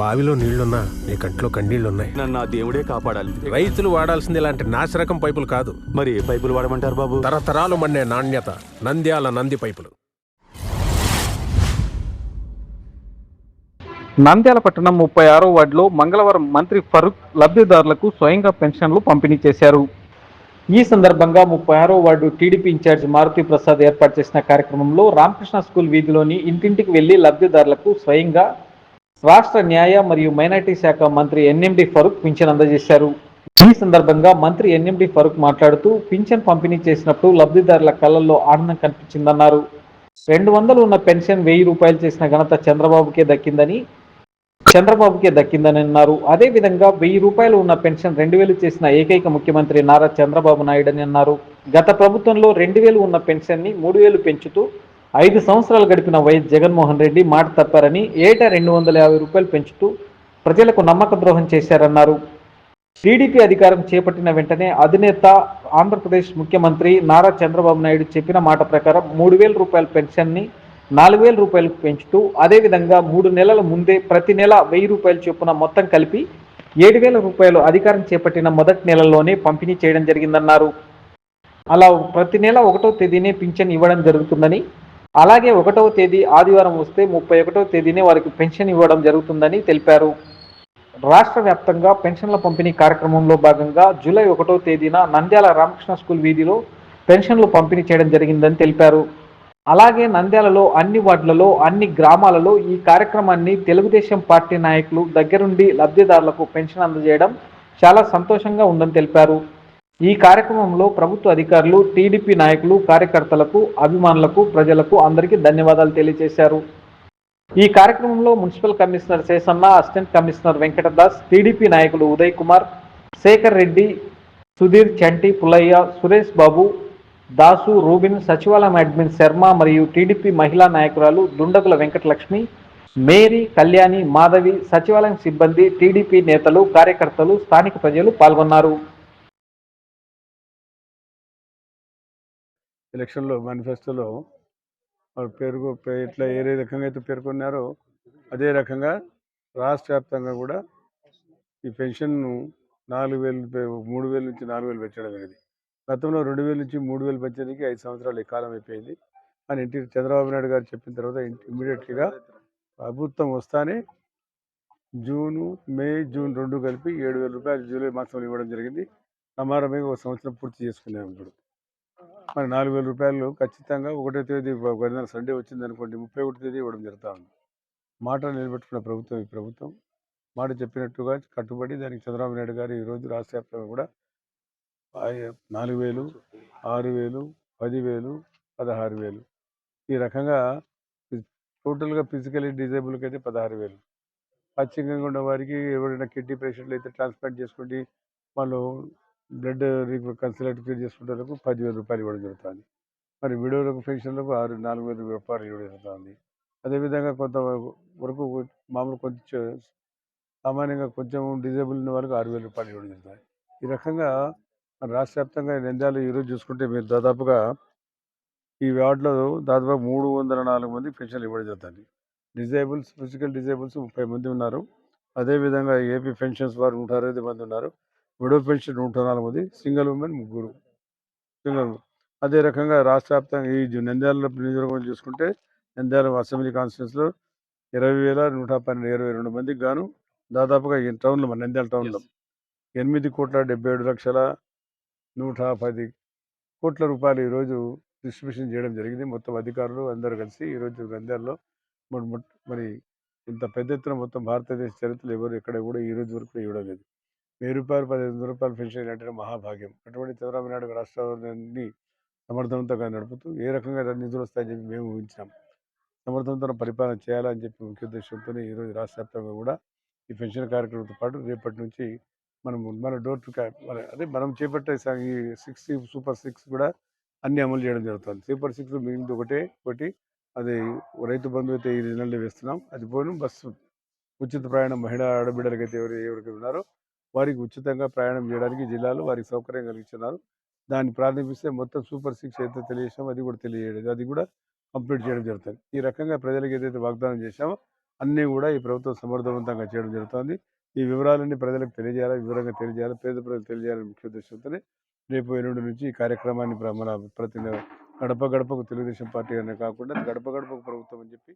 బావిలో నీళ్ళున్నా నీ కంట్లో కన్నీళ్ళున్నాయి. నన్ను ఆ దేవుడే కాపాడాలి. రైతులు వాడాల్సింది ఇలాంటి నాసిరకం పైపులు కాదు. మరి ఏ పైపులు వాడమంటారు బాబు? తరతరాలు మండే నాణ్యత నంద్యాల నంది పైపులు. నంద్యాల పట్టణం ముప్పై ఆరో వార్డులో మంగళవారం మంత్రి ఫరూక్ లబ్ధిదారులకు స్వయంగా పెన్షన్లు పంపిణీ చేశారు. ఈ సందర్భంగా ముప్పై ఆరో ward TDP in charge Maruti Prasad ఏర్పాటు చేసిన కార్యక్రమంలో రామకృష్ణ స్కూల్ వీధిలోని ఇంటింటికి వెళ్ళి లబ్ధిదారులకు స్వయంగా రాష్ట్ర న్యాయ మరియు మైనార్టీ శాఖ మంత్రి ఎన్ఎండి ఫరూక్ పింఛన్ అందజేశారు. ఈ సందర్భంగా మంత్రి ఎన్ఎండి ఫరూక్ మాట్లాడుతూ పింఛన్ పంపిణీ చేసినప్పుడు లబ్ధిదారుల కళ్ళల్లో ఆనందం కనిపించిందన్నారు. రెండు వందలు ఉన్న పెన్షన్ వెయ్యి రూపాయలు చేసిన ఘనత చంద్రబాబుకే దక్కిందని చంద్రబాబుకే దక్కిందని అన్నారు అదే విధంగా వెయ్యి రూపాయలు ఉన్న పెన్షన్ రెండు వేలు చేసిన ఏకైక ముఖ్యమంత్రి నారా చంద్రబాబు నాయుడు అని అన్నారు. గత ప్రభుత్వంలో రెండు వేలు ఉన్న పెన్షన్ని మూడు వేలు పెంచుతూ ఐదు సంవత్సరాలు గడిపిన వైఎస్ జగన్మోహన్ రెడ్డి మాట తప్పారని ఏటా రెండు వందల యాభై రూపాయలు పెంచుతూ ప్రజలకు నమ్మక ద్రోహం చేశారన్నారు. టీడీపీ అధికారం చేపట్టిన వెంటనే అధినేత ఆంధ్రప్రదేశ్ ముఖ్యమంత్రి నారా చంద్రబాబు నాయుడు చెప్పిన మాట ప్రకారం మూడు వేల రూపాయల పెన్షన్ని నాలుగు వేల రూపాయలకు పెంచుతూ అదేవిధంగా మూడు నెలల ముందే ప్రతి నెల వెయ్యి రూపాయలు చొప్పున మొత్తం కలిపి ఏడు వేల రూపాయలు అధికారం చేపట్టిన మొదటి నెలలోనే పంపిణీ చేయడం జరిగిందన్నారు. అలా ప్రతి నెల ఒకటో తేదీనే పింఛన్ ఇవ్వడం జరుగుతుందని అలాగే ఒకటవ తేదీ ఆదివారం వస్తే ముప్పై ఒకటవ తేదీనే వారికి పెన్షన్ ఇవ్వడం జరుగుతుందని తెలిపారు. రాష్ట్ర వ్యాప్తంగా పెన్షన్ల పంపిణీ కార్యక్రమంలో భాగంగా జూలై ఒకటో తేదీన నంద్యాల రామకృష్ణ స్కూల్ వీధిలో పెన్షన్లు పంపిణీ చేయడం జరిగిందని తెలిపారు. అలాగే నంద్యాలలో అన్ని వార్డులలో అన్ని గ్రామాలలో ఈ కార్యక్రమాన్ని తెలుగుదేశం పార్టీ నాయకులు దగ్గరుండి లబ్ధిదారులకు పెన్షన్ అందజేయడం చాలా సంతోషంగా ఉందని తెలిపారు. ఈ కార్యక్రమంలో ప్రభుత్వ అధికారులు టీడీపీ నాయకులు కార్యకర్తలకు అభిమానులకు ప్రజలకు అందరికీ ధన్యవాదాలు తెలియజేశారు. ఈ కార్యక్రమంలో municipal commissioner Seshanna assistant commissioner Venkatadas TDP నాయకులు ఉదయ్ కుమార్ శేఖర్ రెడ్డి సుధీర్ చంటి పుల్లయ్య సురేష్ బాబు దాసు రూబిన్ సచివాలయం అడ్మిన్ శర్మ మరియు టీడీపీ మహిళా నాయకురాలు దుండగుల వెంకటలక్ష్మి మేరీ కళ్యాణి మాధవి సచివాలయం సిబ్బంది టీడీపీ నేతలు కార్యకర్తలు స్థానిక ప్రజలు పాల్గొన్నారు. ఎలక్షన్లో మేనిఫెస్టోలో వాళ్ళు పేరు ఇట్లా ఏ రకంగా అయితే పేర్కొన్నారో అదే రకంగా రాష్ట్ర వ్యాప్తంగా కూడా ఈ పెన్షన్ను నాలుగు వేలు మూడు వేల నుంచి నాలుగు వేలు పెంచడం అనేది. గతంలో రెండు వేల నుంచి మూడు వేలు పెంచడానికి ఐదు సంవత్సరాలు కాలం అయిపోయింది. అని ఇంటి చంద్రబాబు నాయుడు గారు చెప్పిన తర్వాత ఇమ్మీడియట్గా ప్రభుత్వం వస్తానే జూను మే జూన్ రెండు కలిపి ఏడు వేల రూపాయలు జూలై మాసంలో ఇవ్వడం జరిగింది. సమారంభంగా ఒక సంవత్సరం పూర్తి చేసుకున్నాం ఇప్పుడు. మరి నాలుగు వేల రూపాయలు ఖచ్చితంగా ఒకటో తేదీ గడిన సండే వచ్చింది అనుకోండి ముప్పై ఒకటి తేదీ ఇవ్వడం జరుగుతూ ఉంది మాట నిలబెట్టుకున్న ప్రభుత్వం ఈ ప్రభుత్వం. మాట చెప్పినట్టుగా కట్టుబడి దానికి చంద్రబాబు నాయుడు గారు ఈరోజు రాష్ట్ర వ్యాప్తంగా కూడా నాలుగు వేలు ఆరు వేలు పదివేలు పదహారు వేలు. ఈ రకంగా టోటల్గా ఫిజికలీ డిజేబుల్కి అయితే పదహారు వేలు. పశ్చిమంగా ఉన్న వారికి ఎవరైనా కిడ్నీ పేషెంట్లు అయితే ట్రాన్స్ప్లాంట్ చేసుకోండి వాళ్ళు బ్లడ్ కన్సల్ట్ క్లియర్ చేసుకుంటానికి పదివేల రూపాయలు ఇవ్వడం జరుగుతుంది. మరి విడోలకు పెన్షన్లకు ఆరు నాలుగు వేల రూపాయలు ఇవ్వడం జరుగుతుంది. అదేవిధంగా కొంత వరకు మామూలు కొంచెం సామాన్యంగా కొంచెం డిజేబుల్ ఉన్న వాళ్ళకి ఆరు వేల రూపాయలు ఇవ్వడం జరుగుతుంది. ఈ రకంగా మన రాష్ట్ర వ్యాప్తంగా నంద్యాల ఈరోజు చూసుకుంటే మీరు దాదాపుగా ఈ వార్డులో దాదాపు మూడు వందల నాలుగు మంది పెన్షన్లు ఇవ్వడం జరుగుతుంది. డిజేబుల్స్ ఫిజికల్ డిజేబుల్స్ ముప్పై మంది ఉన్నారు. అదేవిధంగా ఏపీ పెన్షన్స్ వారు నూట అరవై మంది ఉన్నారు. విడో పెన్షన్ నూట నాలుగు మంది సింగిల్ ఉమెన్ ముగ్గురు. సింగిల్ అదే రకంగా రాష్ట్ర వ్యాప్తంగా ఈ నంద్యాల నియోజకవర్గం చూసుకుంటే నంద్యాల అసెంబ్లీ కాన్స్టిట్యూన్స్లో ఇరవై వేల నూట పన్నెండు ఇరవై రెండు మందికి గాను దాదాపుగా ఈ టౌన్లో మన నంద్యాల టౌన్లో ఎనిమిది కోట్ల డెబ్బై ఏడు లక్షల నూట పది కోట్ల రూపాయలు ఈరోజు డిస్ట్రిబ్యూషన్ చేయడం జరిగింది. మొత్తం అధికారులు అందరూ కలిసి ఈరోజు నంద్యాలలో మరి మరి ఇంత పెద్ద ఎత్తున మొత్తం భారతదేశ చరిత్రలో ఎవరు ఎక్కడ కూడా ఈ రోజు వరకు ఇవ్వడం లేదు. వెయ్యి రూపాయలు పదిహేను రూపాయలు పెన్షన్ అంటే మహాభాగ్యం. అటువంటి చంద్రబాబు నాయుడు రాష్ట్రాన్ని సమర్థవంతంగా నడుపుతూ ఏ రకంగా నిధులు వస్తాయని చెప్పి మేము ఊహించాం సమర్థవంతంగా పరిపాలన చేయాలని చెప్పి ముఖ్య ఉద్దేశంతో ఈరోజు రాష్ట్ర వ్యాప్తంగా కూడా ఈ పెన్షన్ కార్యక్రమంతో పాటు రేపటి నుంచి మనం మన డోర్ టు మన అదే మనం చేపట్టే ఈ సిక్స్ సూపర్ సిక్స్ కూడా అన్ని అమలు చేయడం జరుగుతుంది. సూపర్ సిక్స్ మిగిలింది ఒకటే ఒకటి అది రైతు బంధు అయితే ఈ నెలలో వేస్తున్నాం. అది పోను బస్సు. ఉచిత ప్రయాణం మహిళా ఆడబిడ్డలకైతే ఎవరు ఎవరికి ఉన్నారో వారికి ఉచితంగా ప్రయాణం చేయడానికి జిల్లాలో వారికి సౌకర్యం కలిగిస్తున్నారు. దాన్ని ప్రారంభిస్తే మొత్తం సూపర్ సిక్స్ అయితే తెలియజేసామో అది కూడా తెలియజేయడం అది కూడా కంప్లీట్ చేయడం జరుగుతుంది. ఈ రకంగా ప్రజలకు ఏదైతే వాగ్దానం చేశామో అన్నీ కూడా ఈ ప్రభుత్వం సమర్థవంతంగా చేయడం జరుగుతుంది. ఈ వివరాలన్నీ ప్రజలకు తెలియజేయాలి వివరంగా తెలియజేయాలి పేద ప్రజలకు తెలియజేయాలని ముఖ్య ఉద్దేశంతోనే రేపు ఎల్లుండి నుంచి ఈ కార్యక్రమాన్ని మన ప్రతి గడప గడపకు తెలుగుదేశం పార్టీ అనే కాకుండా గడప గడపకు ప్రభుత్వం అని చెప్పి